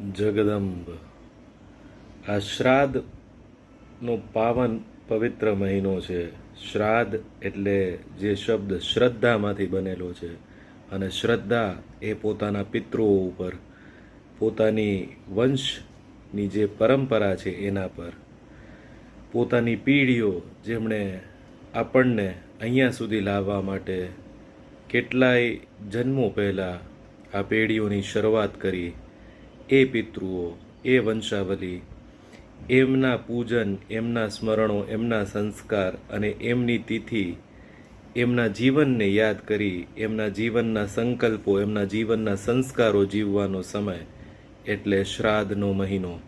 જગદંબ. આ શ્રાદ્ધનો પાવન પવિત્ર મહિનો છે. શ્રાદ્ધ એટલે જે શબ્દ શ્રદ્ધામાંથી બનેલો છે અને શ્રદ્ધા એ પોતાના પિતૃઓ ઉપર, પોતાની વંશની જે પરંપરા છે એના પર. પોતાની પીઢીઓ જેમણે આપણને અહીંયા સુધી લાવવા માટે કેટલાય જન્મો પહેલાં આ પેઢીઓની શરૂઆત કરી એ પિતૃઓ, એ વંશાવલી, એમના પૂજન, એમના સ્મરણો, એમના સંસ્કાર અને એમની તિથિ, એમના જીવનને યાદ કરી, એમના જીવનના સંકલ્પો, એમના જીવનના સંસ્કારો જીવવાનો સમય, એટલે શ્રાદ્ધનો મહિનો.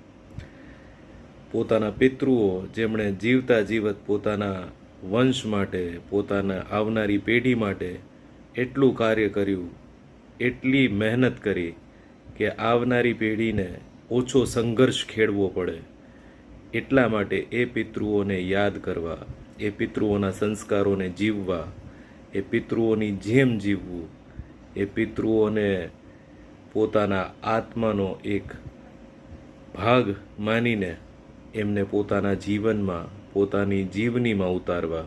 પોતાના પિતૃઓ જેમણે જીવતા જીવત પોતાના વંશ માટે, પોતાના આવનારી પેઢી માટે એટલું કાર્ય કર્યું, એટલી મહેનત કરી કે આવનારી પેઢીને ઓછો સંઘર્ષ ખેડવો પડે. એટલા માટે એ પિતૃઓને યાદ કરવા, એ પિતૃઓના સંસ્કારોને જીવવા, એ પિતૃઓની જેમ જીવવું, એ પિતૃઓને પોતાના આત્માનો એક ભાગ માનીને એમને પોતાના જીવનમાં, પોતાની જીવનીમાં ઉતારવા.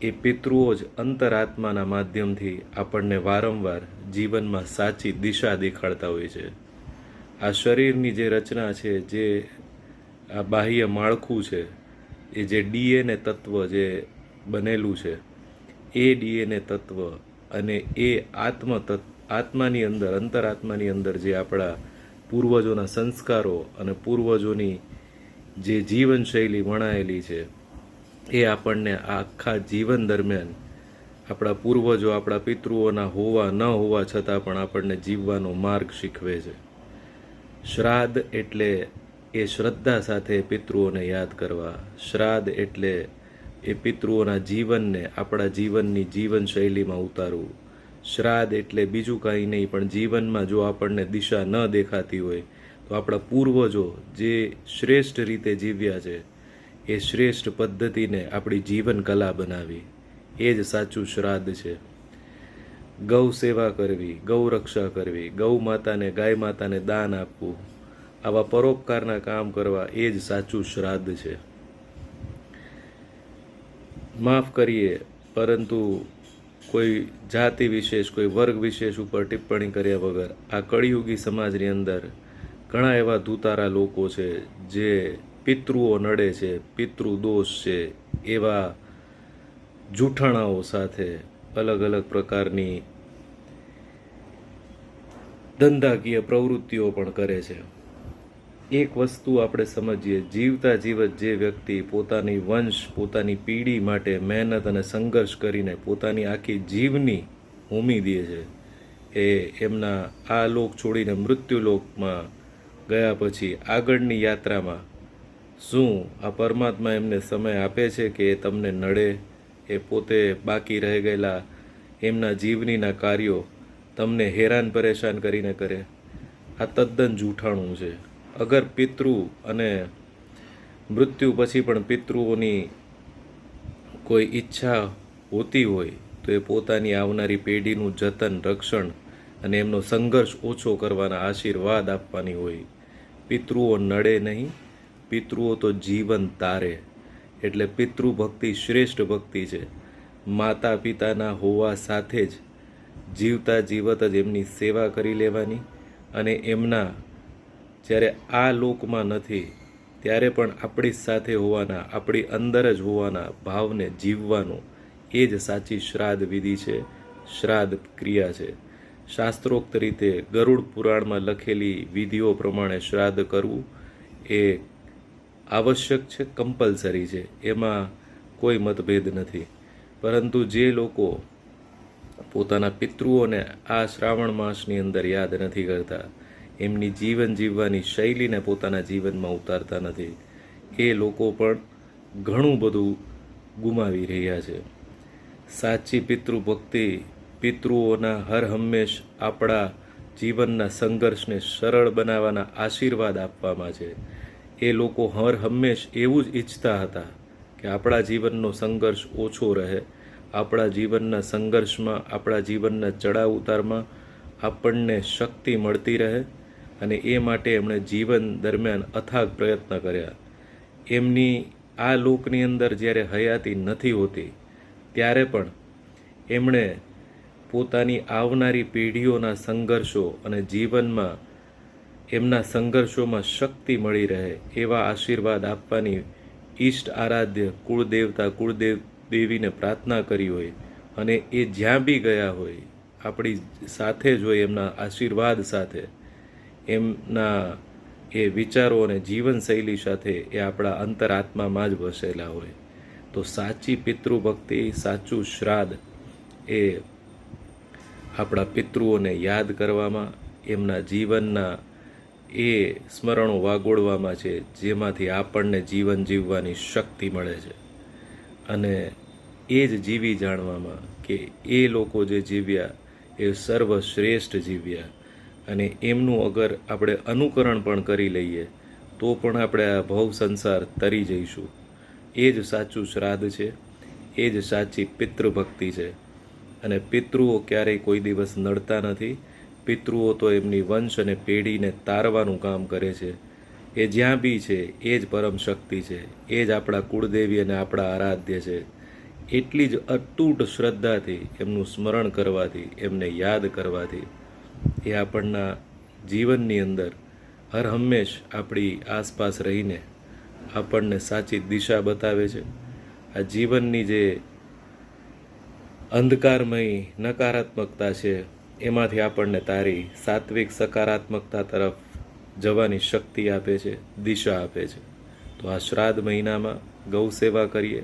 એ પિતૃઓ જ અંતરાત્માના માધ્યમથી આપણને વારંવાર જીવનમાં સાચી દિશા દેખાડતા હોય છે. આ શરીરની જે રચના છે, જે આ બાહ્ય માળખું છે, એ જે ડીએનએ તત્વ જે બનેલું છે, એ ડીએનએ તત્વ અને એ આત્મ આત્માની અંદર, અંતરાત્માની અંદર જે આપણા પૂર્વજોના સંસ્કારો અને પૂર્વજોની જે જીવનશૈલી વણાયેલી છે એ આપણને આખા જીવન દરમિયાન આપણા પૂર્વજો, આપણા પિતૃઓના હોવા, ન હોવા છતાં પણ આપણને જીવવાનો માર્ગ શીખવે છે. શ્રાદ્ધ એટલે એ શ્રદ્ધા સાથે પિતૃઓને યાદ કરવા. શ્રાદ્ધ એટલે એ પિતૃઓના જીવનને આપણા જીવનની જીવનશૈલીમાં ઉતારવું. શ્રાદ્ધ એટલે બીજું કાંઈ નહીં, પણ જીવનમાં જો આપણને દિશા ન દેખાતી હોય, તો આપણા પૂર્વજો જે શ્રેષ્ઠ રીતે જીવ્યા છે એ શ્રેષ્ઠ પદ્ધતિને આપણી જીવન કલા બનાવી. એ જ સાચું શ્રાદ્ધ છે. ગૌ સેવા કરવી, ગૌ રક્ષા કરવી, ગૌ માતાને, ગાય માતાને દાન આપવું, આવા પરોપકારના કામ કરવા એ જ સાચું શ્રાદ્ધ છે. માફ કરીએ, પરંતુ કોઈ જાતિ વિશેષ, કોઈ વર્ગ વિશેષ ઉપર ટિપ્પણી કર્યા વગર આ કળિયુગી સમાજની અંદર ઘણા એવા ધૂતારા લોકો છે જે પિતૃઓ નડે છે, પિતૃ દોષ છે, એવા જૂઠાણાઓ સાથે અલગ અલગ પ્રકારની ધંધાકીય પ્રવૃત્તિઓ પણ કરે છે. એક વસ્તુ આપણે સમજીએ, જીવતા જીવત જે વ્યક્તિ પોતાની વંશ, પોતાની પીઢી માટે મહેનત અને સંઘર્ષ કરીને પોતાની આખી જીવની હોમી દે છે એ એમના આ લોક છોડીને મૃત્યુલોકમાં ગયા પછી આગળની યાત્રામાં શું આ પરમાત્મા એમને સમય આપે છે કે એ તમને નડે? એ પોતે બાકી રહી ગયેલા એમના જીવનીના કાર્યો તમને હેરાન પરેશાન કરીને કરે. આ તદ્દન જૂઠાણું છે. અગર પિતૃ અને મૃત્યુ પછી પણ પિતૃઓની કોઈ ઈચ્છા હોતી હોય, તો એ પોતાની આવનારી પેઢીનું જતન, રક્ષણ અને એમનો સંઘર્ષ ઓછો કરવાના આશીર્વાદ આપવાની હોય. પિતૃઓ નડે નહીં પિતૃઓ તો જીવન તારે, એટલે પિતૃ ભક્તિ શ્રેષ્ઠ ભક્તિ છે. માતા પિતાના હોવા સાથે જ જીવતા જીવત જ એમની સેવા કરી લેવાની અને એમના જ્યારે આ લોકમાં નથી, ત્યારે પણ આપણી સાથે હોવાના, આપણી અંદર જ હોવાના ભાવને જીવવાનું એ જ સાચી શ્રાદ્ધ વિધિ છે, શ્રાદ્ધ ક્રિયા છે. શાસ્ત્રોક્ત રીતે ગરુડ પુરાણમાં લખેલી વિધિઓ પ્રમાણે શ્રાદ્ધ કરવું એ આવશ્યક છે કમ્પલસરી છે. એમાં કોઈ મતભેદ નથી. પરંતુ જે લોકો પોતાના પિતૃઓને આ શ્રાવણ માસની અંદર યાદ નથી કરતા, એમની જીવન જીવવાની શૈલીને પોતાના જીવનમાં ઉતારતા નથી, એ લોકો પણ ઘણું બધું ગુમાવી રહ્યા છે. સાચી પિતૃભક્તિ પિતૃઓના હર હંમેશ આપણા જીવનના સંઘર્ષને સરળ બનાવવાના આશીર્વાદ આપવામાં છે. એ લોકો હર હંમેશ એવું જ ઈચ્છતા હતા કે આપણા જીવનનો સંઘર્ષ ઓછો રહે. આપણા જીવનના સંઘર્ષમાં, આપણા જીવનના ચડાવ ઉતારમાં આપણને શક્તિ મળતી રહે અને એ માટે એમણે જીવન દરમિયાન અથાગ પ્રયત્ન કર્યા. એમની આ લોકની અંદર જ્યારે હયાતી નથી હોતી, ત્યારે પણ એમણે પોતાની આવનારી પેઢીઓના સંઘર્ષો અને જીવનમાં એમના સંઘર્ષોમાં શક્તિ મળી રહે, એવા આશીર્વાદ આપવાની ઈષ્ટ આરાધ્ય કુળદેવતા કુળદેવ દેવીને પ્રાર્થના કરી હોય અને એ જ્યાં બી ગયા હોય, આપણી સાથે જ હોય એમના આશીર્વાદ સાથે. એમના એ વિચારો અને જીવનશૈલી સાથે એ આપણા અંતરાત્મામાં જ વસેલા હોય. તો સાચી પિતૃભક્તિ, સાચું શ્રાદ્ધ એ આપણા પિતૃઓને યાદ કરવામાં, એમના જીવનના એ સ્મરણો વાગોળવામાં છે, જેમાંથી આપણને જીવન જીવવાની શક્તિ મળે છે. અને એ જ જીવી જાણવામાં કે એ લોકો જે જીવ્યા, એ સર્વશ્રેષ્ઠ જીવ્યા. અને એમનું અગર આપણે અનુકરણ પણ કરી લઈએ, તો પણ આપણે આ ભવ સંસાર તરી જઈશું. એ જ સાચું શ્રાદ્ધ છે, એ જ સાચી પિતૃભક્તિ છે. અને પિતૃઓ ક્યારેય કોઈ દિવસ નડતા નથી પિતૃઓ તો એમની વંશ અને પેઢીને તારવાનું કામ કરે છે. એ જ્યાં બી છે, એ જ પરમ શક્તિ છે. એ જ આપણા કુળદેવી અને આપણા આરાધ્ય છે. એટલી જ અતૂટ શ્રદ્ધાથી એમનું સ્મરણ કરવાથી, એમને યાદ કરવાથી એ આપણના જીવનની અંદર હર હંમેશ આપણી આસપાસ રહીને આપણને સાચી દિશા બતાવે છે. આ જીવનની જે અંધકારમય નકારાત્મકતા છે એમાંથી આપણને તારી સાત્વિક સકારાત્મકતા તરફ જવાની શક્તિ આપે છે, દિશા આપે છે. તો આ શ્રાદ્ધ મહિનામાં ગૌ સેવા કરીએ.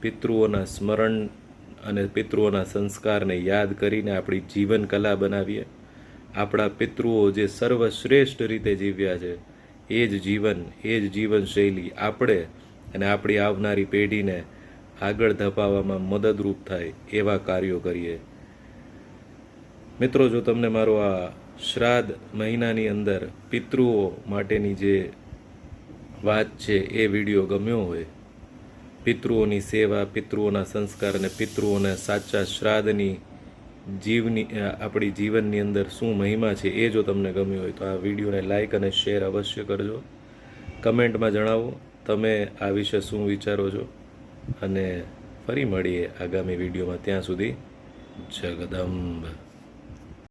પિતૃઓના સ્મરણ અને પિતૃઓના સંસ્કારને યાદ કરીને આપણી જીવન કલા બનાવીએ. આપણા પિતૃઓ જે સર્વશ્રેષ્ઠ રીતે જીવ્યા છે, એ જ જીવન, એ જ જીવનશૈલી આપણે અને આપણી આવનારી પેઢીને આગળ ધપાવવામાં મદદરૂપ થાય એવા કાર્યો કરીએ. મિત્રો, જો તમને મારો આ શ્રાદ્ધ મહિનાની અંદર પિતૃઓ માટેની જે વાત છે, એ વીડિયો ગમ્યો હોય, પિતૃઓની સેવા, પિતૃઓના સંસ્કાર અને પિતૃઓના સાચા શ્રાદ્ધની જીવની આપણી જીવનની અંદર શું મહિમા છે, એ જો તમને ગમ્યું હોય, તો આ વિડીયોને લાઇક અને શેર અવશ્ય કરજો. કમેન્ટમાં જણાવો, તમે આ વિશે શું વિચારો છો? અને ફરી મળીએ આગામી વિડીયોમાં. ત્યાં સુધી જગદંબ.